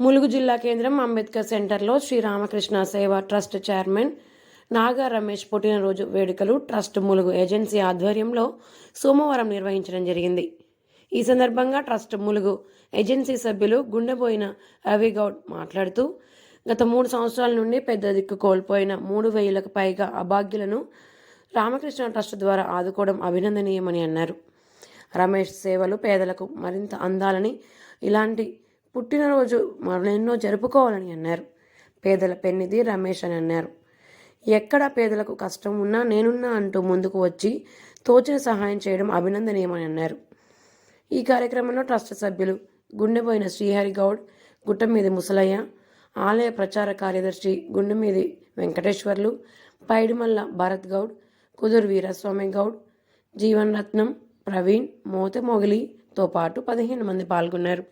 ములుగు జిల్లా కేంద్రం అంబేద్కర్ సెంటర్లో శ్రీ రామకృష్ణ సేవా ట్రస్ట్ చైర్మన్ నాగా రమేష్ పుట్టినరోజు వేడుకలు ట్రస్ట్ ములుగు ఏజెన్సీ ఆధ్వర్యంలో సోమవారం నిర్వహించడం జరిగింది. ఈ సందర్భంగా ట్రస్ట్ ములుగు ఏజెన్సీ సభ్యులు గుండెబోయిన రవిగౌడ్ మాట్లాడుతూ గత మూడు సంవత్సరాల నుండి పెద్ద దిక్కు కోల్పోయిన మూడు వేలకు పైగా అభాగ్యులను రామకృష్ణ ట్రస్ట్ ద్వారా ఆదుకోవడం అభినందనీయమని అన్నారు. రమేష్ సేవలు పేదలకు మరింత అందాలని ఇలాంటి పుట్టినరోజు మరెన్నో జరుపుకోవాలని అన్నారు. పేదల పెన్నిది రమేష్ అని అన్నారు. ఎక్కడ పేదలకు కష్టం ఉన్నా నేనున్నా అంటూ ముందుకు వచ్చి తోచిన సహాయం చేయడం అభినందనీయమని అన్నారు. ఈ కార్యక్రమంలో ట్రస్ట్ సభ్యులు గుండెపోయిన శ్రీహరి గౌడ్ గుట్టమీది ముసలయ్య ఆలయ ప్రచార కార్యదర్శి గుండెమీది వెంకటేశ్వర్లు పైడిమల్ల భరత్ గౌడ్ కుదురు వీరస్వామి గౌడ్ జీవన్ రత్నం ప్రవీణ్ మోతె మొగిలితో పాటు పదిహేను మంది పాల్గొన్నారు.